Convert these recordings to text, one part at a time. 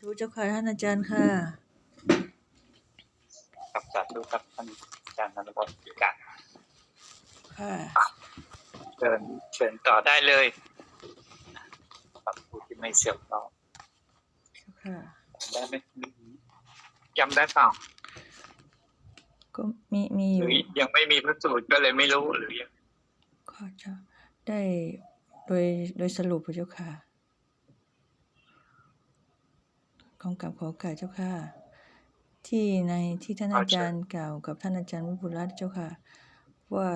ดูเจ้าค่ะท่านอาจารย์ค่ะกับสาธุครับท่านอาจารย์นรบดิกะค่ะเชิญเชิญต่อได้เลยครับผู้ที่ไม่เสียบเราเจ้าค่ะได้ไหมจำได้เปล่าก็มีมีอหรืยู่อยังไม่มีพระสูตรก็เลยไม่รู้หรือยังก็จะได้โดยโดยสรุปเจ้าค่ะ ของกับขอโอกาสเจ้าค่ะ ที่ในที่ท่านอาจารย์กล่าวกับท่านอาจารย์วิบุรัตน์เจ้าค่ะ ว่า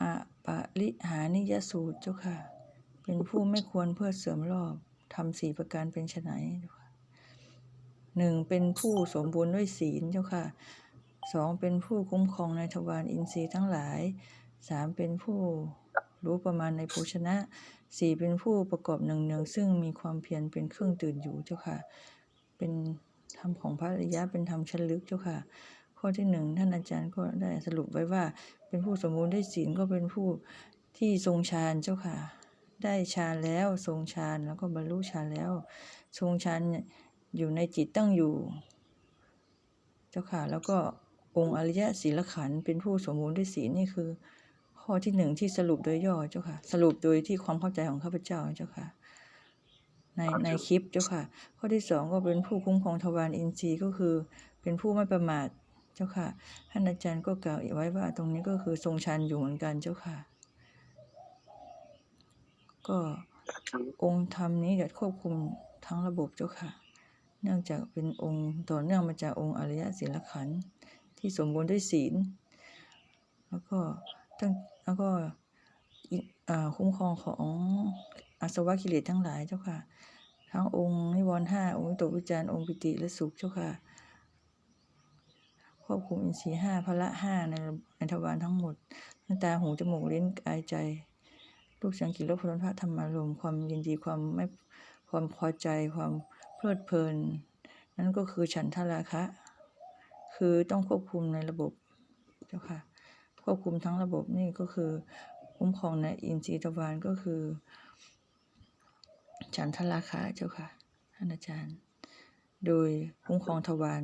อะปะริหานิยสูตรเจ้าค่ะ เป็นผู้ไม่ควรเพื่อเสริมรอบทำสี่ประการเป็นไฉนหนึ่งเป็นผู้สมบูรณ์ด้วยศีลเจ้าค่ะสองเป็นผู้คุ้มครองในทวารอินทรีย์ทั้งหลายสามเป็นผู้ รู้ประมาณในโภชนะสี่เป็นผู้ประกอบหนึ่งเนืองซึ่งมีความเพียรเป็นเครื่องตื่นอยู่เจ้าค่ะ เป็นธรรมของพระอริยะเป็นธรรมชั้นลึกเจ้าค่ะ ข้อที่หนึ่งท่านอาจารย์ก็ได้สรุปไว้ว่า เป็นผู้สมบูรณ์ด้วยศีลก็เป็นผู้ที่ทรงฌานเจ้าค่ะ ได้ฌานแล้วทรงฌานแล้วก็บรรลุฌานแล้ว ทรงฌานอยู่ในจิตตั้งอยู่เจ้าค่ะแล้วก็องค์อริยะศีลขันเป็นผู้สมบูรณ์ด้วยศีลนี่คือ ข้อที่หนึ่งที่สรุปโดยย่อเจ้าค่ะ สรุปโดยที่ความเข้าใจของข้าพเจ้าเจ้าค่ะ ในในคลิปเจ้าค่ะ ข้อที่สองก็เป็นผู้คุ้มครองทวารอินทรีย์ก็คือ เป็นผู้ไม่ประมาทเจ้าค่ะท่านอาจารย์ก็กล่าวไว้ว่าตรงนี้ก็คือทรงชันอยู่เหมือนกันเจ้าค่ะ ก็องค์ธรรมนี้จะควบคุมทั้งระบบเจ้าค่ะ เนื่องจากเป็นองค์ต่อเนื่องมาจากองค์อริยศีลขันธ์ที่สมบูรณ์ด้วยศีล แล้วก็ ตั้งแล้วก็คุ้มครองของอาสวะกิเลสทั้งหลายเจ้าค่ะ ทั้งองค์นิวรณ์ห้าองค์ตกวิจารณ์องค์ปิติและสุขเจ้าค่ะ ควบคุมอินทรีย์ห้าพละห้าในในทวารทั้งหมดตั้งตาหูจมูกลิ้นกายใจรูปเสียงกลิ่นรสผลพระธรรมารมณ์ความยินดีความไม่ความพอใจความเพลิดเพลิน นั่นก็คือฉันทราคะ คือต้องควบคุมในระบบเจ้าค่ะ ควบคุมทั้งระบบนี่ก็คือคุ้มครองในอินทรีย์ทวารก็คือ ฉันทราคะเจ้าค่ะท่านอาจารย์ โดยคุ้มครองทวาร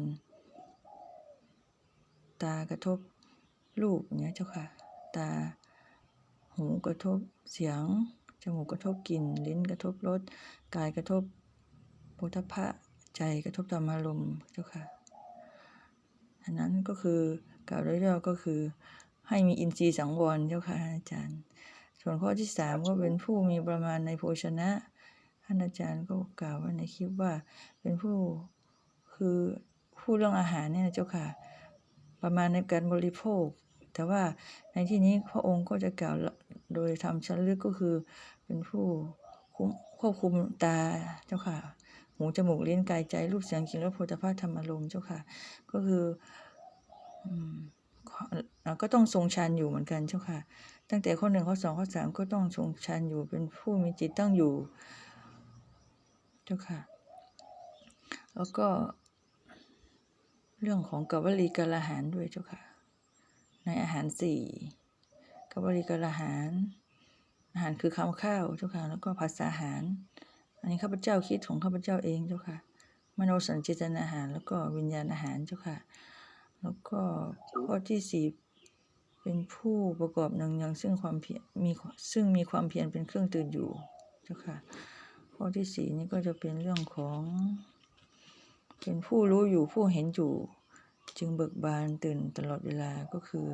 ตากระทบรูปเนี้ยเจ้าค่ะ ตาหูกระทบเสียง จมูกกระทบกลิ่น ลิ้นกระทบรส กายกระทบโผฏฐัพพะใจกระทบธรรมารมเจ้าค่ะ อันนั้นก็คือกล่าวโดยย่อก็คือ ให้มีอินทรีย์สังวรเจ้าค่ะอาจารย์ ส่วนข้อที่สามก็เป็นผู้มีประมาณในโภชนะท่านอาจารย์ก็กล่าวไว้ในคลิปว่าเป็นผู้คือผู้เรื่องอาหารเนี่ยนะเจ้าค่ะ ประมาณในการบริโภค แต่ว่าในที่นี้พระองค์ก็จะกล่าวโดยทำชั้นลึกก็คือเป็นผู้คุ้มควบคุมตาเจ้าค่ะ หูจมูกลิ้นกายใจรูปเสียงกลิ่นรสโผฏฐัพพะธรรมารมเจ้าค่ะ ก็คืออืมข้อเอ่อ ก็ต้องทรงฌานอยู่เหมือนกันเจ้าค่ะ ตั้งแต่ข้อหนึ่งข้อสองข้อสามก็ต้องทรงฌานอยู่เป็นผู้มีจิตตั้งอยู่ เจ้าค่ะ แล้วก็ เรื่องของกัวลีกาลหารด้วยเจ้าค่ะ ในอาหารสี่กัวลีกาลหาร อาหารคือคำข้าวเจ้าค่ะ แล้วก็ภาษาอาหาร อันนี้ข้าพเจ้าคิดของข้าพเจ้าเองเจ้าค่ะ มโนสัญจิตนาอาหาร แล้วก็วิญญาณอาหารเจ้าค่ะ แล้วก็ข้อที่สี่เป็นผู้ประกอบหนึ่งอย่างซึ่งความเพียรมีซึ่งมีความเพียรเป็นเครื่องตื่นอยู่เจ้าค่ะข้อที่สี่นี่ก็จะเป็นเรื่องของ เป็นผู้รู้อยู่ผู้เห็นอยู่ จึงเบิกบานตื่นตลอดเวลาก็คือ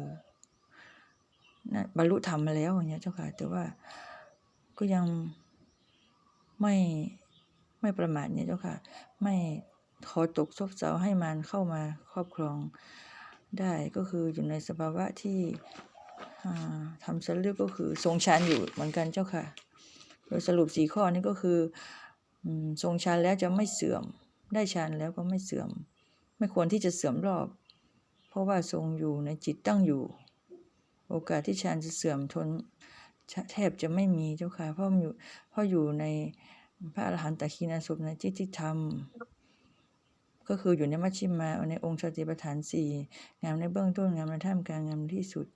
นะบรรลุธรรมมาแล้วอย่างเงี้ยเจ้าค่ะ แต่ว่าก็ยังไม่ไม่ประมาทเนี่ยเจ้าค่ะ ไม่ ขอตกซบเซาให้มันเข้ามาครอบครองได้ก็คืออยู่ในสภาวะที่อ่าทำสรุปก็คือทรงฌานอยู่เหมือนกันเจ้าค่ะ โดยสรุปสี่ข้อนี้ก็คืออทรงฌานแล้วจะไม่เสื่อม ได้ฌานแล้วก็ไม่เสื่อม ไม่ควรที่จะเสื่อมรอบ เพราะว่าทรงอยู่ในจิตตั้งอยู่ โอกาสที่ฌานจะเสื่อมทนแทบจะไม่มีเจ้าค่ะเพราะอยู่เพราะอยู่ในพระอรหันตคีนาสพในจิตติธรรม ก็คืออยู่ในมัชชิมาในองค์สติปัฏฐานสี่งามในเบื้องต้นงามในท่ามกลางงามที่สุด